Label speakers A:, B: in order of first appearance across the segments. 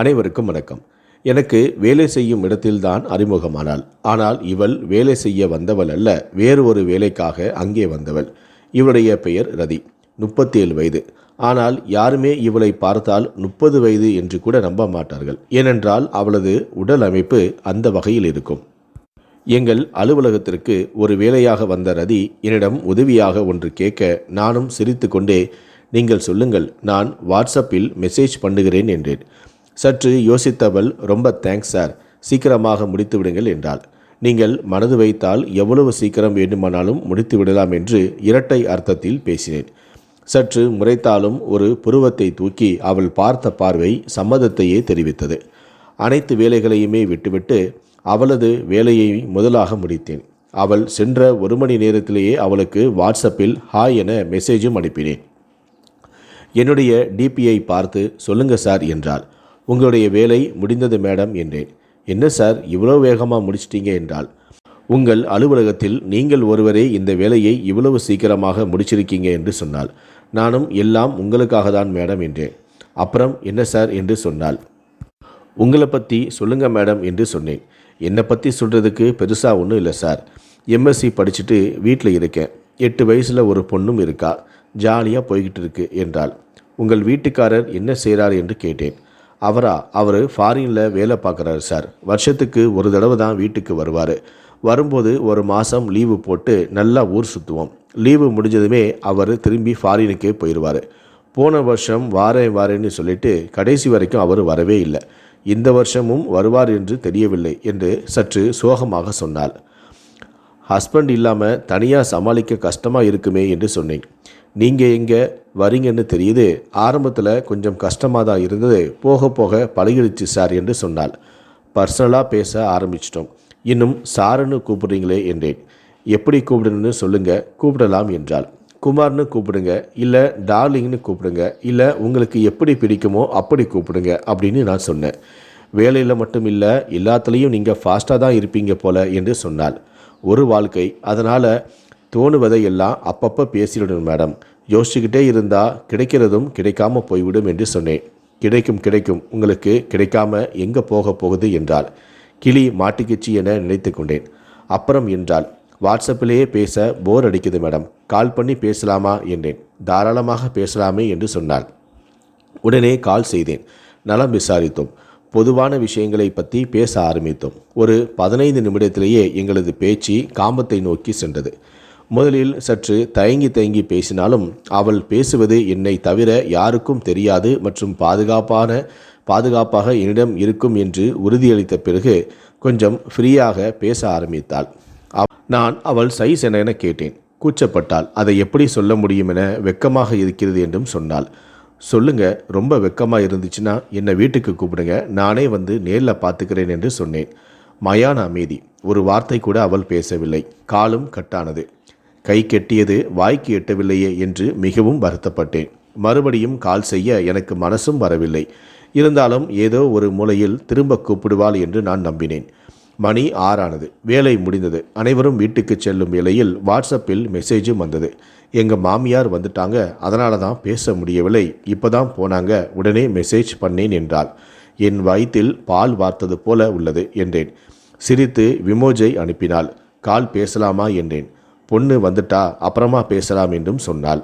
A: அனைவருக்கும் வணக்கம். எனக்கு வேலை செய்யும் இடத்தில்தான் அறிமுகமானாள். ஆனால் இவள் வேலை செய்ய வந்தவள் அல்ல வேறு ஒரு வேலைக்காக அங்கே வந்தவள். இவளுடைய பெயர் ரதி முப்பத்தேழு வயது. ஆனால் யாருமே இவளை பார்த்தால் முப்பது வயது என்று கூட நம்ப மாட்டார்கள். ஏனென்றால் அவளது உடல் அமைப்பு அந்த வகையில் இருக்கும். எங்கள் அலுவலகத்திற்கு ஒரு வேலையாக வந்த ரதி என்னிடம் உதவியாக ஒன்று கேட்க நானும் சிரித்துக்கொண்டே நீங்கள் சொல்லுங்கள் நான் வாட்ஸ்அப்பில் மெசேஜ் பண்ணுகிறேன் என்றேன். சற்று யோசித்தவள் ரொம்ப தேங்க்ஸ் சார் சீக்கிரமாக முடித்து விடுங்கள் என்றாள். நீங்கள் மனது வைத்தால் எவ்வளவு சீக்கிரம் வேண்டுமானாலும் முடித்து விடலாம் என்று இரட்டை அர்த்தத்தில் பேசினேன். சற்று முறைத்தாலும் ஒரு புருவத்தை தூக்கி அவள் பார்த்த பார்வை சம்மதத்தையே தெரிவித்தது. அனைத்து வேலைகளையுமே விட்டுவிட்டு அவளது வேலையை முதலாக முடித்தேன். அவள் சென்ற ஒரு மணி நேரத்திலேயே அவளுக்கு வாட்ஸ்அப்பில் ஹாய் என மெசேஜும் அனுப்பினேன். என்னுடைய டிபியை பார்த்து சொல்லுங்க சார் என்றாள். உங்களுடைய வேலை முடிந்தது மேடம் என்றேன். என்ன சார் இவ்வளோ வேகமாக முடிச்சிட்டீங்க? என்றால் உங்கள் அலுவலகத்தில் நீங்கள் ஒருவரே இந்த வேலையை இவ்வளவு சீக்கிரமாக முடிச்சிருக்கீங்க என்று சொன்னாள். நானும் எல்லாம் உங்களுக்காக தான் மேடம் என்றேன். அப்புறம் என்ன சார்? என்று சொன்னாள். உங்களை பற்றி சொல்லுங்க மேடம் என்று சொன்னேன். என்னை பற்றி சொல்கிறதுக்கு பெருசாக ஒன்றும் இல்லை சார். எம்எஸ்சி படிச்சுட்டு வீட்டில் இருக்கேன். எட்டு வயசில் ஒரு பொண்ணும் இருக்கா. ஜாலியாக போய்கிட்டு இருக்கு என்றாள். உங்கள் வீட்டுக்காரர் என்ன செய்கிறார் என்று கேட்டேன். அவரா? அவர் ஃபாரினில் வேலை பார்க்குறாரு சார் வருஷத்துக்கு ஒரு தடவை தான் வீட்டுக்கு வருவார். வரும்போது ஒரு மாதம் லீவு போட்டு நல்லா ஊர் சுற்றுவோம் லீவு முடிஞ்சதுமே அவர் திரும்பி ஃபாரினுக்கே போயிடுவார் போன வருஷம் வாரேன் வாரேன்னு சொல்லிட்டு கடைசி வரைக்கும் அவர் வரவே இல்லை. இந்த வருஷமும் வருவார் என்று தெரியவில்லை என்று சற்று சோகமாக சொன்னாள். ஹஸ்பண்ட் இல்லாமல் தனியாக சமாளிக்க கஷ்டமாக இருக்குமே என்று சொன்னேன். நீங்கள் எங்கே வரீங்கன்னு தெரியுது. ஆரம்பத்தில் கொஞ்சம் கஷ்டமாக தான் இருந்தது. போக போக பழகிடுச்சு சார் என்று சொன்னாள். பர்சனலாக பேச ஆரம்பிச்சிட்டோம். இன்னும் சாருன்னு கூப்பிடுறீங்களே என்றேன். எப்படி கூப்பிடணும்னு சொல்லுங்கள் கூப்பிடலாம் என்றாள். குமார்னு கூப்பிடுங்க இல்லை டார்லிங்னு கூப்பிடுங்க இல்லை உங்களுக்கு எப்படி பிடிக்குமோ அப்படி கூப்பிடுங்க அப்படின்னு நான் சொன்னேன். வேலையில் மட்டும் இல்லை எல்லாத்துலேயும் நீங்கள் ஃபாஸ்ட்டாக தான் இருப்பீங்க போல என்று சொன்னாள். ஒரு வாழ்க்கை. அதனால் தோணுவதை எல்லாம் அப்பப்போ பேசிவிடணும் மேடம். யோசிச்சுக்கிட்டே இருந்தால் கிடைக்கிறதும் கிடைக்காம போய்விடும் என்று சொன்னேன். கிடைக்கும் கிடைக்கும். உங்களுக்கு கிடைக்காம எங்கே போக போகுது என்றாள். கிளி மாட்டிக்கிச்சு என நினைத்து கொண்டேன். அப்புறம் என்றால் வாட்ஸ்அப்பிலேயே பேச போர் அடிக்குது மேடம். கால் பண்ணி பேசலாமா? என்றேன். தாராளமாக பேசலாமே என்று சொன்னாள். உடனே கால் செய்தேன். நலம் விசாரித்தோம். பொதுவான விஷயங்களை பற்றி பேச ஆரம்பித்தோம். ஒரு பதினைந்து நிமிடத்திலேயே எங்களது பேச்சு காமத்தை நோக்கி சென்றது. முதலில் சற்று தயங்கி தயங்கி பேசினாலும் அவள் பேசுவது என்னை தவிர யாருக்கும் தெரியாது மற்றும் பாதுகாப்பான பாதுகாப்பாக என்னிடம் இருக்கும் என்று உறுதியளித்த பிறகு கொஞ்சம் ஃப்ரீயாக பேச ஆரம்பித்தாள். நான் அவள் சைஸ் என என கேட்டேன். கூச்சப்பட்டாள். அதை எப்படி சொல்ல முடியும் என வெக்கமாக இருக்கிறது என்றும் சொன்னாள். சொல்லுங்க. ரொம்ப வெக்கமாக இருந்துச்சுன்னா என்னை வீட்டுக்கு கூப்பிடுங்க. நானே வந்து நேரில் பார்த்துக்கிறேன் என்று சொன்னேன். மயான அமைதி. ஒரு வார்த்தை கூட அவள் பேசவில்லை. காலும் கட்டானது. கை கெட்டியது வாய்க்கு எட்டவில்லையே என்று மிகவும் வருத்தப்பட்டேன். மறுபடியும் கால் செய்ய எனக்கு மனசும் வரவில்லை. இருந்தாலும் ஏதோ ஒரு மூலையில் திரும்ப கூப்பிடுவாள் என்று நான் நம்பினேன். மணி ஆறானது. வேலை முடிந்தது. அனைவரும் வீட்டுக்கு செல்லும் வேளையில் வாட்ஸ்அப்பில் மெசேஜும் வந்தது. எங்கள் மாமியார் வந்துட்டாங்க. அதனால தான் பேச முடியவில்லை. இப்போ தான் போனாங்க. உடனே மெசேஜ் பண்ணேன் என்றாள். என் வயிற்றில் பால் வார்த்தது போல உள்ளது என்றேன். சிரித்து விமோஜை அனுப்பினாள். கால் பேசலாமா என்றேன். பொண்ணு வந்துட்டா அப்புறமா பேசலாம் என்றும் சொன்னாள்.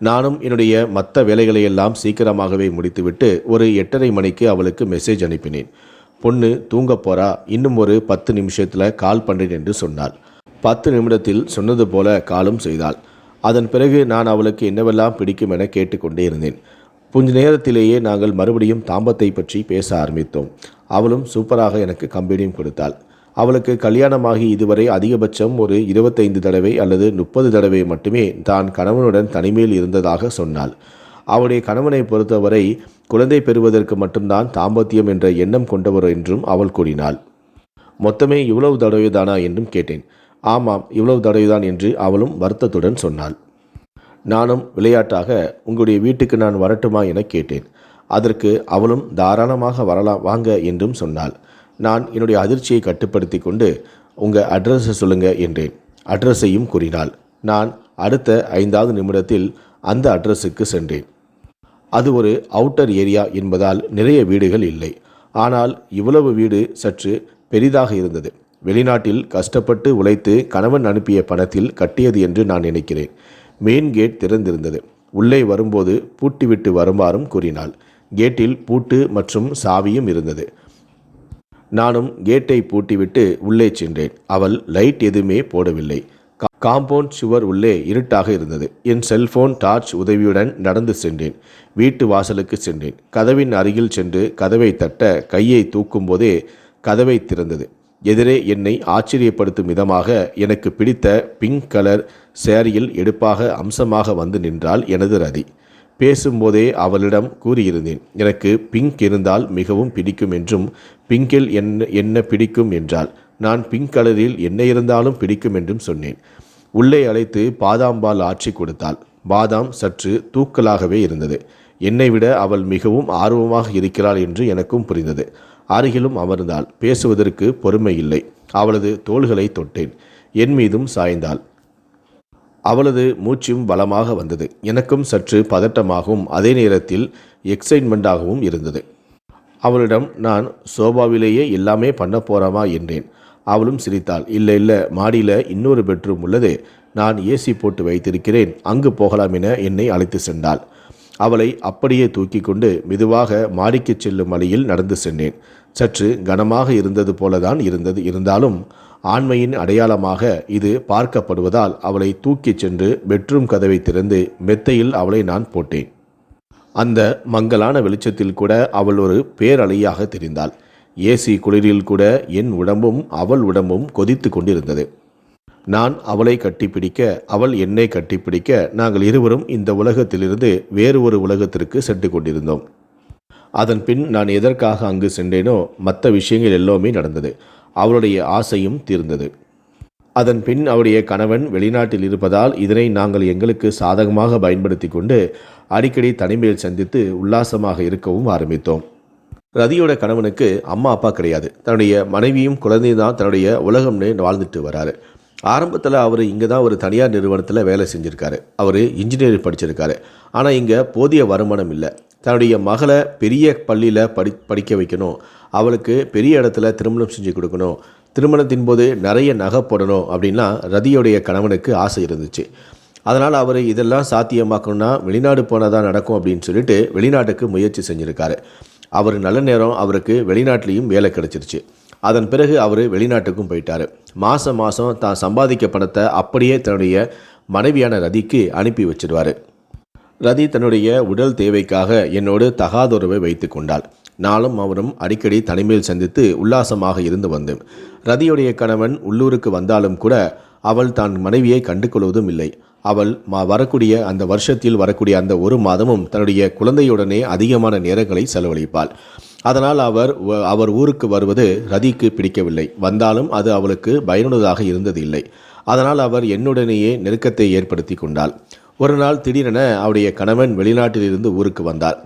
A: நானும் என்னுடைய மற்ற வேலைகளையெல்லாம் சீக்கிரமாகவே முடித்துவிட்டு ஒரு எட்டரை மணிக்கு அவளுக்கு மெசேஜ் அனுப்பினேன். பொண்ணு தூங்க போறா இன்னும் ஒரு பத்து நிமிஷத்தில் கால் பண்ணுறேன் என்று சொன்னாள். பத்து நிமிடத்தில் சொன்னது போல காலும் செய்தாள். அதன் பிறகு நான் அவளுக்கு என்னவெல்லாம் பிடிக்கும் என கேட்டுக்கொண்டே இருந்தேன். கொஞ்ச நேரத்திலேயே நாங்கள் மறுபடியும் தாம்பத்தை பற்றி பேச ஆரம்பித்தோம். அவளும் சூப்பராக எனக்கு கம்பெனியும் கொடுத்தாள். அவளுக்கு கல்யாணமாகி இதுவரை அதிகபட்சம் ஒரு இருபத்தைந்து தடவை அல்லது முப்பது தடவை மட்டுமே தான் கணவனுடன் தனிமையில் இருந்ததாக சொன்னாள். அவளுடைய கணவனை பொறுத்தவரை குழந்தை பெறுவதற்கு மட்டும்தான் தாம்பத்தியம் என்ற எண்ணம் கொண்டவர் என்றும் அவள் கூறினாள். மொத்தமே இவ்வளவு தடவைதானா என்றும் கேட்டேன். ஆமாம் இவ்வளவு தடவைதான் என்று அவளும் வருத்தத்துடன் சொன்னாள். நானும் விளையாட்டாக உங்களுடைய வீட்டுக்கு நான் வரட்டுமா என கேட்டேன். அதற்கு அவளும் தாராளமாக வரலாம் வாங்க என்றும் சொன்னாள். நான் என்னுடைய அதிர்ச்சியை கட்டுப்படுத்தி கொண்டு உங்கள் அட்ரஸை சொல்லுங்க என்றேன். அட்ரஸையும் கூறினாள். நான் அடுத்த ஐந்தாவது நிமிடத்தில் அந்த அட்ரஸுக்கு சென்றேன். அது ஒரு அவுட்டர் ஏரியா என்பதால் நிறைய வீடுகள் இல்லை. ஆனால் இவ்வளவு வீடு சற்று பெரிதாக இருந்தது. வெளிநாட்டில் கஷ்டப்பட்டு உழைத்து கணவன் அனுப்பிய பணத்தில் கட்டியது என்று நான் நினைக்கிறேன். மெயின் கேட் திறந்திருந்தது. உள்ளே வரும்போது பூட்டிவிட்டு வருமாறும் கூறினாள். கேட்டில் பூட்டு மற்றும் சாவியும் இருந்தது. நானும் கேட்டை பூட்டிவிட்டு உள்ளே சென்றேன். அவள் லைட் எதுவுமே போடவில்லை. காம்பவுண்ட் சுவர் உள்ளே இருட்டாக இருந்தது. என் செல்போன் டார்ச் உதவியுடன் நடந்து சென்றேன். வீட்டு வாசலுக்கு சென்றேன். கதவின் அருகில் சென்று கதவை தட்ட கையை தூக்கும் போதே கதவை திறந்தது. எதிரே என்னை ஆச்சரியப்படுத்தும் விதமாக எனக்கு பிடித்த பிங்க் கலர் சேரியில் எடுப்பாக அம்சமாக வந்து நின்றாள் எனது ரதி. பேசும்போதே அவளிடம் கூறியிருந்தேன் எனக்கு பிங்க் இருந்தால் மிகவும் பிடிக்கும் என்றும் பிங்கில் என்ன என்ன பிடிக்கும் என்றால் நான் பிங்க் கலரில் என்ன இருந்தாலும் பிடிக்கும் என்றும் சொன்னேன். உள்ளே அழைத்து பாதாம்பால் ஆற்றி கொடுத்தாள். பாதாம் சற்று தூக்கலாகவே இருந்தது. என்னை விட அவள் மிகவும் ஆர்வமாக இருக்கிறாள் என்று எனக்கும் புரிந்தது. அருகிலும் அமர்ந்தாள். பேசுவதற்கு பொறுமை இல்லை. அவளது தோள்களை தொட்டேன். என் மீதும் சாய்ந்தாள். அவளது மூச்சும் பலமாக வந்தது. எனக்கும் சற்று பதட்டமாகவும் அதே நேரத்தில் எக்ஸைட்மெண்ட்டாகவும் இருந்தது. அவளிடம் நான் சோபாவிலேயே எல்லாமே பண்ண போறாமா? என்றேன். அவளும் சிரித்தாள். இல்லை இல்லை மாடியில் இன்னொரு பெட்ரூம் உள்ளது. நான் ஏசி போட்டு வைத்திருக்கிறேன். அங்கு போகலாம் என என்னை அழைத்து சென்றாள். அவளை அப்படியே தூக்கி கொண்டு மெதுவாக மாடிக்கு செல்லும் வழியில் நடந்து சென்றேன். சற்று கனமாக இருந்தது போலதான் இருந்தது. இருந்தாலும் ஆண்மையின் அடையாளமாக இது பார்க்கப்படுவதால் அவளை தூக்கிச் சென்று பெட்ரூம் கதவை திறந்து மெத்தையில் அவளை நான் போட்டேன். அந்த மங்கலான வெளிச்சத்தில் கூட அவள் ஒரு பேரலையாக தெரிந்தாள். ஏசி குளிரில் கூட என் உடம்பும் அவள் உடம்பும் கொதித்து கொண்டிருந்தது. நான் அவளை கட்டிப்பிடிக்க அவள் என்னை கட்டிப்பிடிக்க நாங்கள் இருவரும் இந்த உலகத்திலிருந்து வேறு ஒரு உலகத்திற்கு சென்று கொண்டிருந்தோம். அதன் பின் நான் எதற்காக அங்கு சென்றேனோ மற்ற விஷயங்கள் எல்லாமே நடந்தது. அவளுடைய ஆசையும் தீர்ந்தது. அதன் பின் அவருடைய கணவன் வெளிநாட்டில் இருப்பதால் இதனை நாங்கள் எங்களுக்கு சாதகமாக பயன்படுத்தி கொண்டு அடிக்கடி தனிமையில் சந்தித்து உல்லாசமாக இருக்கவும் ஆரம்பித்தோம். ரதியோட கணவனுக்கு அம்மா அப்பா கிடையாது. தன்னுடைய மனைவியும் குழந்தையும் தான் தன்னுடைய உலகம்னு வாழ்ந்துட்டு வராரு. ஆரம்பத்தில் அவர் இங்கே தான் ஒரு தனியார் நிறுவனத்தில் வேலை செஞ்சுருக்காரு. அவர் இன்ஜினியரிங் படிச்சிருக்காரு. ஆனால் இங்கே போதிய வருமானம் இல்லை. தன்னுடைய மகளை பெரிய பள்ளியில் படி படிக்க வைக்கணும். அவளுக்கு பெரிய இடத்துல திருமணம் செஞ்சு கொடுக்கணும். திருமணத்தின் போது நிறைய நகை போடணும் அப்படின்லாம் ரதியோடைய கணவனுக்கு ஆசை இருந்துச்சு. அதனால் அவர் இதெல்லாம் சாத்தியமாக்கணும்னா வெளிநாடு போனால் தான் நடக்கும் அப்படின்னு சொல்லிட்டு வெளிநாட்டுக்கு முயற்சி செஞ்சுருக்காரு. அவர் நல்ல நேரம் அவருக்கு வெளிநாட்டிலையும் வேலை கிடைச்சிருச்சு. அதன் பிறகு அவர் வெளிநாட்டுக்கும் போயிட்டார். மாதம் மாதம் தான் சம்பாதிக்க பணத்தை அப்படியே தன்னுடைய மனைவியான ரதிக்கு அனுப்பி வச்சிடுவார் ரதி தன்னுடைய உடல் தேவைக்காக என்னோடு தகாதுறவை வைத்து கொண்டாள். நானும் அவரும் அடிக்கடி தனிமையில் சந்தித்து உல்லாசமாக இருந்து வந்தோம் ரதியுடைய கணவன் உள்ளூருக்கு வந்தாலும் கூட அவள் தான் மனைவியை கண்டு கொள்வதும் இல்லை. அவள் மா வரக்கூடிய அந்த வருஷத்தில் வரக்கூடிய அந்த ஒரு மாதமும் தன்னுடைய குழந்தையுடனே அதிகமான நேரங்களை செலவழிப்பாள். அதனால் அவர் அவர் ஊருக்கு வருவது ரதிக்கு பிடிக்கவில்லை. வந்தாலும் அது அவளுக்கு பயனுள்ளதாக இருந்தது இல்லை அதனால் அவர் என்னுடனேயே நெருக்கத்தை ஏற்படுத்தி கொண்டாள். ஒரு நாள் திடீரென அவருடைய கணவன் வெளிநாட்டிலிருந்து ஊருக்கு வந்தார்.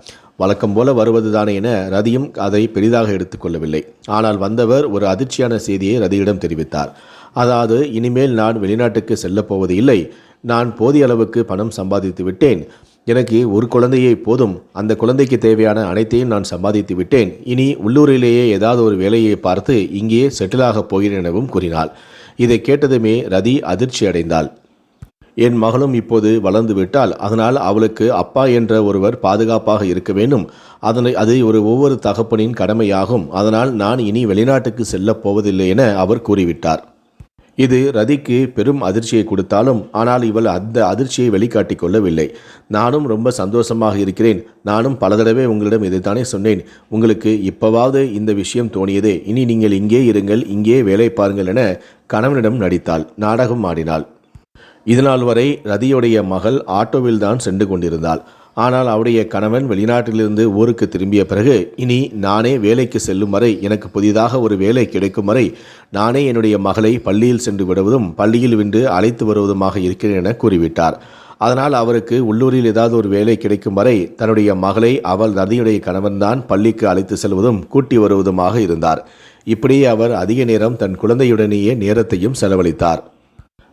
A: வழக்கம் போல வருவதுதானே என ரதியும் அதை பெரிதாக எடுத்துக்கொள்ளவில்லை ஆனால் வந்தவர் ஒரு அதிர்ச்சியான செய்தியை ரதியிடம் தெரிவித்தார். அதாவது இனிமேல் நான் வெளிநாட்டுக்கு செல்லப்போவது இல்லை. நான் போதிய அளவுக்கு பணம் சம்பாதித்து விட்டேன். எனக்கு ஒரு குழந்தையை போதும். அந்த குழந்தைக்கு தேவையான அனைத்தையும் நான் சம்பாதித்து விட்டேன். இனி உள்ளூரிலேயே ஏதாவது ஒரு வேலையை பார்த்து இங்கேயே செட்டிலாகப் போகிறேன் எனவும் கூறினாள். இதை கேட்டதுமே ரதி அதிர்ச்சி அடைந்தாள் என் மகளும் இப்போது வளர்ந்து விட்டால் அதனால் அவளுக்கு அப்பா என்ற ஒருவர் பாதுகாப்பாக இருக்க வேண்டும். அதனை அது ஒரு ஒவ்வொரு தகப்பனின் கடமையாகும். அதனால் நான் இனி வெளிநாட்டுக்கு செல்லப் போவதில்லை என அவர் கூறிவிட்டார். இது ரதிக்கு பெரும் அதிர்ச்சியை கொடுத்தாலும் ஆனால் இவள் அந்த அதிர்ச்சியை வெளிக்காட்டி கொள்ளவில்லை. நானும் ரொம்ப சந்தோஷமாக இருக்கிறேன். நானும் பல தடவை உங்களிடம் இதைத்தானே சொன்னேன். உங்களுக்கு இப்போவாவது இந்த விஷயம் தோணியதே. இனி நீங்கள் இங்கே இருங்கள் இங்கே வேலை பாருங்கள் என கணவனிடம் நடித்தாள். நாடகம் ஆடினாள். இதுநாள் வரை ரதியுடைய மகள் ஆட்டோவில் தான் சென்று கொண்டிருந்தாள். ஆனால் அவருடைய கணவன் வெளிநாட்டிலிருந்து ஊருக்கு திரும்பிய பிறகு இனி நானே வேலைக்கு செல்லும் வரை எனக்கு புதிதாக ஒரு வேலை கிடைக்கும் வரை நானே என்னுடைய மகளை பள்ளியில் சென்று விடுவதும் பள்ளியில் விண்டு அழைத்து வருவதுமாக இருக்கிறேன் என கூறிவிட்டார். அதனால் அவருக்கு உள்ளூரில் ஏதாவது ஒரு வேலை கிடைக்கும் வரை தன்னுடைய மகளை அவள் நதியுடைய கணவன்தான் பள்ளிக்கு அழைத்து செல்வதும் கூட்டி வருவதுமாக இருந்தார். இப்படியே அவர் அதிக நேரம் தன் குழந்தையுடனேயே நேரத்தையும் செலவழித்தார்.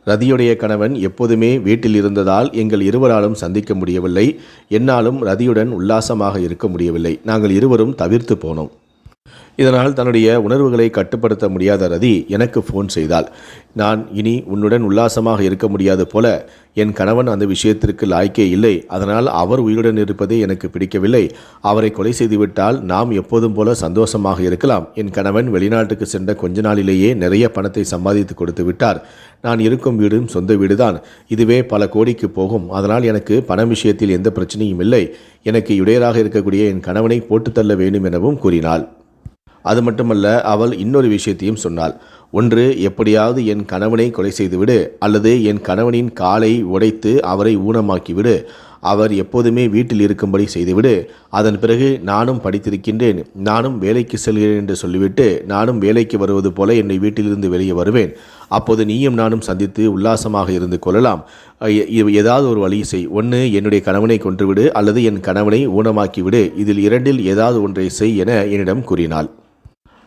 A: ரதியுடைய கணவன் எப்போதுமே வீட்டில் இருந்ததால் எங்கள் இருவராலும் சந்திக்க முடியவில்லை. என்னாலும் ரதியுடன் உல்லாசமாக இருக்க முடியவில்லை. நாங்கள் இருவரும் தவிர்த்து போனோம். இதனால் தன்னுடைய உணர்வுகளை கட்டுப்படுத்த முடியாத ரதி எனக்கு ஃபோன் செய்தாள். நான் இனி உன்னுடன் உல்லாசமாக இருக்க முடியாது போல என் கணவன் அந்த விஷயத்திற்கு லாய்க்கே இல்லை. அதனால் அவர் உயிருடன் இருப்பதே எனக்கு பிடிக்கவில்லை. அவரை கொலை செய்துவிட்டால் நாம் எப்போதும் போல சந்தோஷமாக இருக்கலாம். என் கணவன் வெளிநாட்டுக்கு சென்ற கொஞ்ச நாளிலேயே நிறைய பணத்தை சம்பாதித்து கொடுத்து விட்டார். நான் இருக்கும் வீடும் சொந்த வீடுதான். இதுவே பல கோடிக்கு போகும். அதனால் எனக்கு பண விஷயத்தில் எந்த பிரச்சனையும் இல்லை. எனக்கு இடையராக இருக்கக்கூடிய என் கணவனை போட்டுத்தள்ள வேண்டும் எனவும் கூறினாள். அது மட்டுமல்ல அவள் இன்னொரு விஷயத்தையும் சொன்னாள். ஒன்று எப்படியாவது என் கணவனை கொலை செய்துவிடு அல்லது என் கணவனின் காலை உடைத்து அவரை ஊனமாக்கிவிடு. அவர் எப்போதுமே வீட்டில் இருக்கும்படி செய்துவிடு. அதன் பிறகு நானும் படித்திருக்கின்றேன் நானும் வேலைக்கு செல்கிறேன் என்று சொல்லிவிட்டு நானும் வேலைக்கு வருவது போல என்னை வீட்டிலிருந்து வெளியே வருவேன். அப்போது நீயும் நானும் சந்தித்து உல்லாசமாக இருந்து கொள்ளலாம். ஏதாவது ஒரு வழி செய். ஒன்று என்னுடைய கணவனை கொன்றுவிடு அல்லது என் கணவனை ஊனமாக்கிவிடு. இதில் இரண்டில் ஏதாவது ஒன்றை செய் என என்னிடம் கூறினாள்.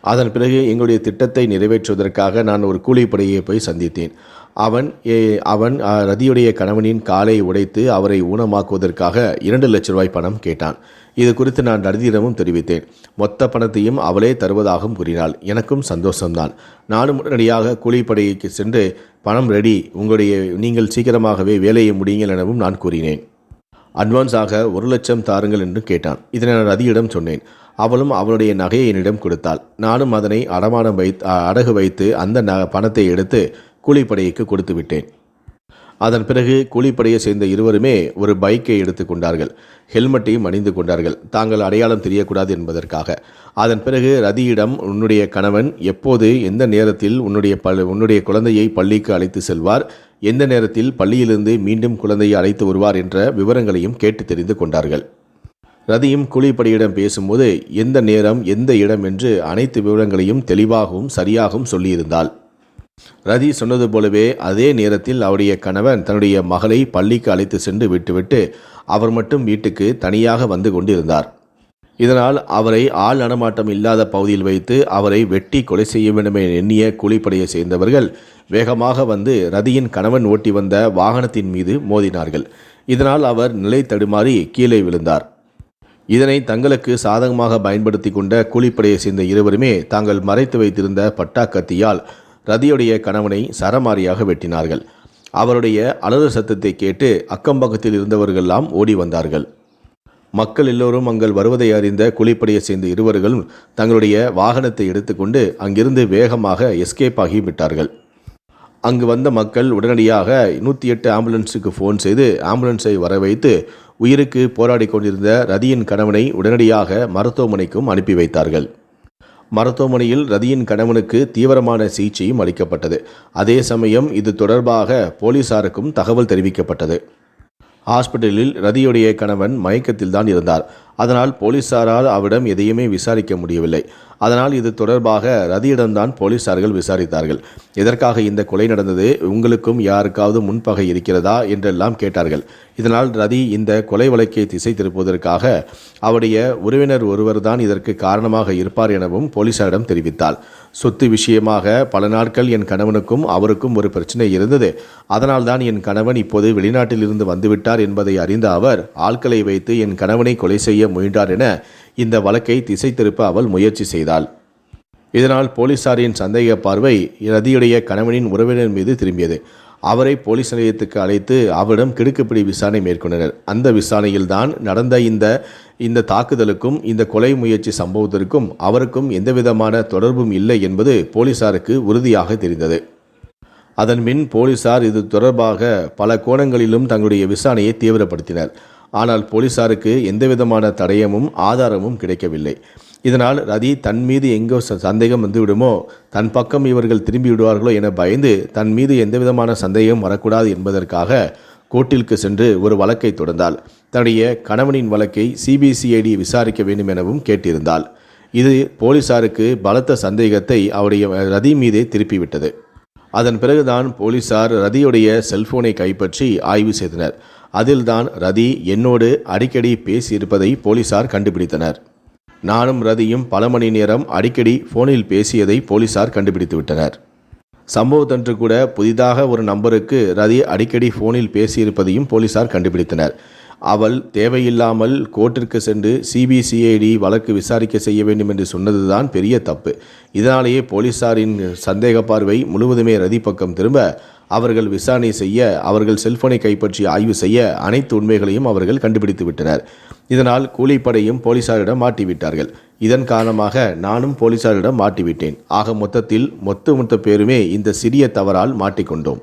A: அதன் பிறகு எங்களுடைய திட்டத்தை நிறைவேற்றுவதற்காக நான் ஒரு கூலிப்படையை போய் சந்தித்தேன். அவன் ஏ- அவன் ரதியுடைய கணவனின் காலை உடைத்து அவரை ஊனமாக்குவதற்காக இரண்டு லட்ச ரூபாய் பணம் கேட்டான். இது குறித்து நான் ரதியிடமும் தெரிவித்தேன். மொத்த பணத்தையும் அவளே தருவதாகவும் கூறினாள். எனக்கும் சந்தோஷம்தான். நானும் உடனடியாக கூலிப்படைக்கு சென்று பணம் ரெடி உங்களுடைய நீங்கள் சீக்கிரமாகவே வேலையை முடியுங்கள் எனவும் நான் கூறினேன். அட்வான்ஸாக ஒரு லட்சம் தாருங்கள் என்று கேட்டான். இதனை நான் ரதியிடம் சொன்னேன். அவளும் அவளுடைய நகையை என்னிடம் கொடுத்தாள். நானும் அதனை அடமானம் வைத்து அடகு வைத்து அந்த ந பணத்தை எடுத்து கூலிப்படைக்கு கொடுத்து விட்டேன். அதன் பிறகு கூலிப்படையை சேர்ந்த இருவருமே ஒரு பைக்கை எடுத்துக்கொண்டார்கள் ஹெல்மெட்டையும் அணிந்து கொண்டார்கள். தாங்கள் அடையாளம் தெரியக்கூடாது என்பதற்காக. அதன் பிறகு ரதியிடம் உன்னுடைய கணவன் எப்போது எந்த நேரத்தில் உன்னுடைய பல் உன்னுடைய குழந்தையை பள்ளிக்கு அழைத்து செல்வார்? எந்த நேரத்தில் பள்ளியிலிருந்து மீண்டும் குழந்தையை அழைத்து வருவார்? என்ற விவரங்களையும் கேட்டு தெரிந்து கொண்டார்கள். ரதியும் கூலிப்படையிடம் பேசும்போது எந்த நேரம் எந்த இடம்? என்று அனைத்து விவரங்களையும் தெளிவாகவும் சரியாகவும் சொல்லியிருந்தாள். ரதி சொன்னது போலவே அதே நேரத்தில் அவருடைய கணவன் தன்னுடைய மகளை பள்ளிக்கு அழைத்து சென்று விட்டுவிட்டு அவர் மட்டும் வீட்டுக்கு தனியாக வந்து கொண்டிருந்தார். இதனால் அவரை ஆள் நடமாட்டம் இல்லாத பகுதியில் வைத்து அவரை வெட்டி கொலை செய்ய வேண்டும் என எண்ணிய கூலிப்படையை சேர்ந்தவர்கள் வேகமாக வந்து ரதியின் கணவன் ஓட்டி வந்த வாகனத்தின் மீது மோதினார்கள். இதனால் அவர் நிலை தடுமாறி கீழே விழுந்தார். இதனை தங்களுக்கு சாதகமாக பயன்படுத்தி கொண்ட கூலிப்படையை சேர்ந்த இருவருமே தாங்கள் மறைத்து வைத்திருந்த பட்டா கத்தியால் ரதியுடைய கணவனை சரமாரியாக வெட்டினார்கள். அவருடைய அலறு சத்தத்தை கேட்டு அக்கம்பக்கத்தில் இருந்தவர்களெல்லாம் ஓடி வந்தார்கள். மக்கள் எல்லோரும் அங்கள் வருவதை அறிந்த கூலிப்படையை சேர்ந்த இருவர்களும் தங்களுடைய வாகனத்தை எடுத்துக்கொண்டு அங்கிருந்து வேகமாக எஸ்கேப் ஆகி விட்டார்கள். அங்கு வந்த மக்கள் உடனடியாக நூற்றி எட்டு ஆம்புலன்ஸுக்கு ஃபோன் செய்து ஆம்புலன்ஸை வர வைத்து உயிருக்கு போராடி கொண்டிருந்த ரதியின் கணவனை உடனடியாக மருத்துவமனைக்கும் அனுப்பி வைத்தார்கள். மருத்துவமனையில் ரதியின் கணவனுக்கு தீவிரமான சிகிச்சையும் அளிக்கப்பட்டது. அதே சமயம் இது தொடர்பாக போலீசாருக்கும் தகவல் தெரிவிக்கப்பட்டது. ஹாஸ்பிட்டலில் ரதியுடைய கணவன் மயக்கத்தில் தான் இருந்தார். அதனால் போலீசாரால் அவரிடம் எதையுமே விசாரிக்க முடியவில்லை. அதனால் இது தொடர்பாக ரதியிடம்தான் போலீசார்கள் விசாரித்தார்கள். எதற்காக இந்த கொலை நடந்தது? உங்களுக்கும் யாருக்காவது முன்பகை இருக்கிறதா? என்றெல்லாம் கேட்டார்கள். இதனால் ரதி இந்த கொலை வழக்கை திசை திருப்புவதற்காக அவருடைய உறவினர் ஒருவர் தான் இதற்கு காரணமாக இருப்பார் எனவும் போலீசாரிடம் தெரிவித்தாள். சொத்து விஷயமாக பல நாட்கள் என் கணவனுக்கும் அவருக்கும் ஒரு பிரச்சனை இருந்தது. அதனால்தான் என் கணவன் இப்போது வெளிநாட்டில் இருந்து வந்துவிட்டார் என்பதை அறிந்த அவர் ஆட்களை வைத்து என் கணவனை கொலை செய்ய முயன்றார் என இந்த வழக்கை திசை திருப்ப அவள் முயற்சி செய்தாள். இதனால் போலீசாரின் சந்தேக பார்வை ரதியுடைய கணவனின் உறவினர் மீது திரும்பியது. அவரை போலீஸ் நிலையத்துக்கு அழைத்து அவரிடம் கிடுக்குப்பிடி விசாரணை மேற்கொண்டனர். அந்த விசாரணையில்தான் நடந்த இந்த இந்த தாக்குதலுக்கும் இந்த கொலை முயற்சி சம்பவத்திற்கும் அவருக்கும் எந்தவிதமான தொடர்பும் இல்லை என்பது போலீசாருக்கு உறுதியாக தெரிந்தது. அதன்பின் போலீசார் இது தொடர்பாக பல கோணங்களிலும் தங்களுடைய விசாரணையை தீவிரப்படுத்தினர். ஆனால் போலீசாருக்கு எந்தவிதமான தடயமும் ஆதாரமும் கிடைக்கவில்லை. இதனால் ரதி தன் மீது எங்கோ ச- சந்தேகம் வந்துவிடுமோ? தன் பக்கம் இவர்கள் திரும்பி விடுவார்களோ என பயந்து தன் மீது எந்தவிதமான சந்தேகம் வரக்கூடாது என்பதற்காக கோர்ட்டிற்கு சென்று ஒரு வழக்கை தொடர்ந்தாள். தன்னுடைய கணவனின் வழக்கை சிபிசிஐடி விசாரிக்க வேண்டும் எனவும் கேட்டிருந்தாள். இது போலீசாருக்கு பலத்த சந்தேகத்தை அவருடைய ரதி மீதே திருப்பிவிட்டது. அதன் பிறகுதான் போலீசார் ரதியுடைய செல்போனை கைப்பற்றி ஆய்வு செய்தனர். அதில்தான் ரதி என்னோடு அடிக்கடி பேசியிருப்பதை போலீசார் கண்டுபிடித்தனர். நானும் ரதியும் பல மணி நேரம் அடிக்கடி போனில் பேசியதை போலீசார் கண்டுபிடித்து விட்டனர். சம்பவத்தன்று கூட புதிதாக ஒரு நம்பருக்கு ரதி அடிக்கடி ஃபோனில் பேசியிருப்பதையும் போலீசார் கண்டுபிடித்தனர். அவள் தேவையில்லாமல் கோர்ட்டிற்கு சென்று சிபிசிஐடி வழக்கு விசாரிக்க செய்ய வேண்டும் என்று சொன்னதுதான் பெரிய தப்பு. இதனாலேயே போலீசாரின் சந்தேக பார்வை முழுவதுமே ரதி பக்கம் திரும்ப அவர்கள் விசாரணை செய்ய அவர்கள் செல்போனை கைப்பற்றி ஆய்வு செய்ய அனைத்து உண்மைகளையும் அவர்கள் கண்டுபிடித்து விட்டனர். இதனால் கூலிப்படையும் போலீசாரிடம் மாட்டிவிட்டார்கள். இதன் காரணமாக நானும் போலீசாரிடம் மாட்டிவிட்டேன். ஆக மொத்தத்தில் மொத்த மொத்த பேருமே இந்த சிறிய தவறால் மாட்டிக்கொண்டோம்.